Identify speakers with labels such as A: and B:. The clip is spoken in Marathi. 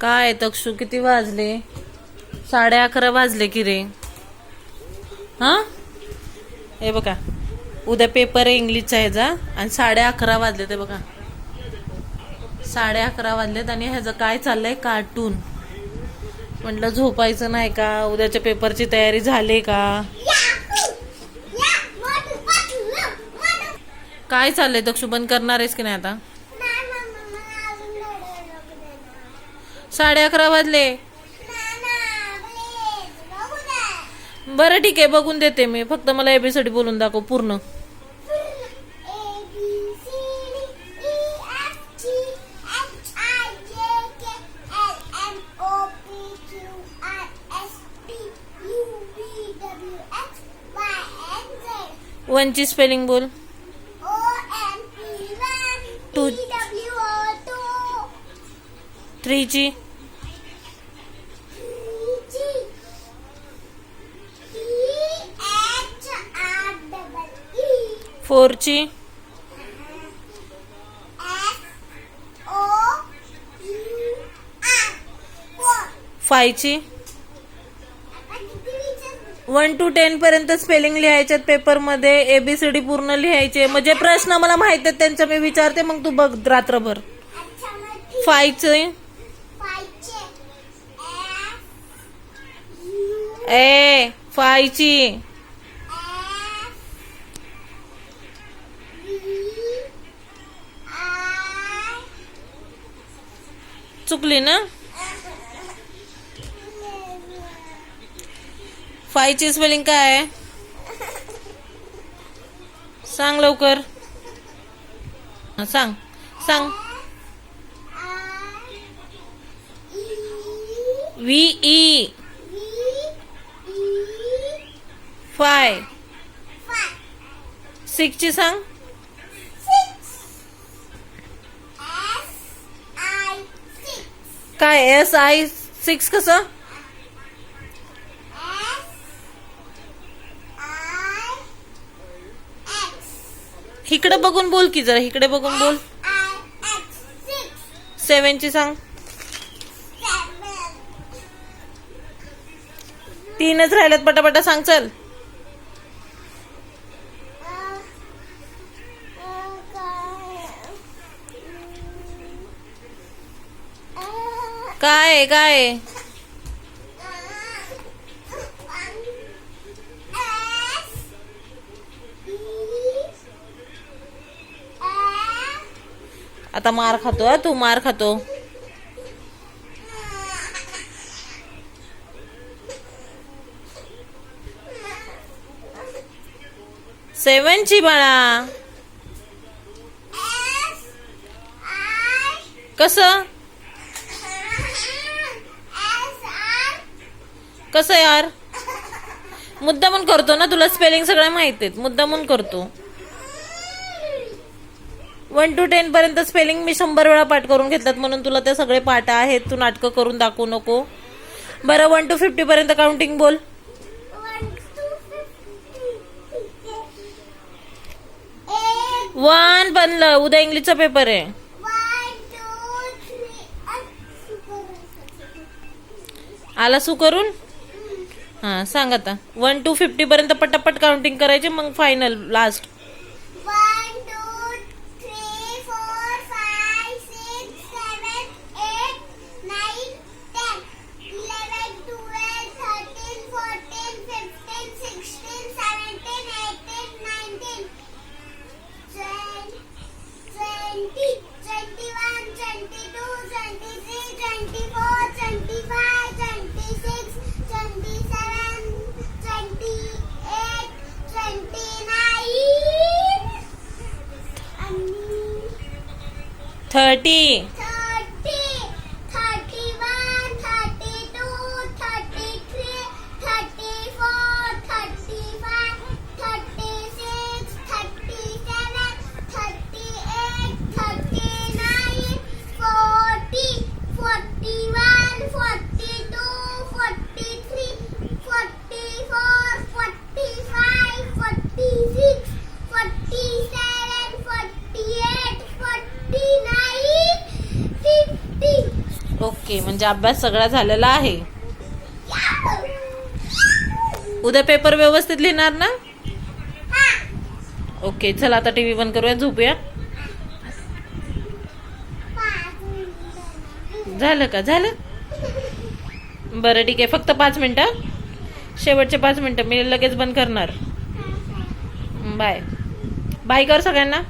A: काय तक्षू किती वाजले? साडे अकरा वाजले की रे. हां? हे बघा. उद्या पेपर आहे इंग्लिशचा ह्याचा आणि साडे अकरा वाजले ते बघा. साडे अकरा वाजलेत आणि ह्याचं काय चाललंय? कार्टून. म्हटलं झोपायचं नाही का? उद्याच्या पेपरची तयारी झाली का? काय चाललंय दक्षू बंद करणार आहेस की नाही आता? साडे अकरा वाजले. बरं ठीक आहे बघून देते मी. फक्त मला एबीसीडी बोलून दाखव पूर्ण. वनची स्पेलिंग बोल. Two. थ्रीची. फोरची? फायची? वन टू टेन पर्यंत स्पेलिंग लिहायच्यात पेपरमध्ये एबीसीडी पूर्ण लिहायचे. म्हणजे प्रश्न मला माहीत आहेत त्यांचा मी विचारते मग तू बघ रात्रभर. फायचे? ए फायची. चुकली ना? फायची स्पेलिंग काय आहे? सांग लवकर. सांग. सांग. V E. फाय. सिक्सची सांग. काय एस आय सिक्स कसं? इकडे बघून बोल की जरा इकडे बघून बोल. सेवनची सांग. तीनच राहिल्यात पटापटा सांग चल. काय काय आता मार खातो तू मार खातो. सेवनची बाळा. कसं? कसं यार? मुद्दामून करतो ना तुला स्पेलिंग सगळ्या माहीत आहेत. मुद्दामून करतो. वन टू टेन पर्यंत स्पेलिंग मी शंभर वेळा पाठ करून घेतल्यात म्हणून तुला ते सगळे पाठ आहेत. तू नाटकं करून दाखवू नको. बरं वन टू फिफ्टी पर्यंत काउंटिंग बोल. वन बनलं. उद्या इंग्लिशचा पेपर आहे. आला सू करून? हां सांग आता. वन टू फिफ्टी पर्यंत पटापट काउंटिंग करायचे मग फायनल लास्ट
B: thirty, ओके म्हणजे अभ्यास सगळा झालेला आहे. उद्या पेपर व्यवस्थित लिहिणार ना? ओके चला आता टी व्ही बंद करूया झोपूया. झालं का? झालं? बरं ठीक आहे फक्त पाच मिनटं शेवटचे पाच मिनटं मी लगेच बंद करणार. बाय. बाय कर सगळ्यांना.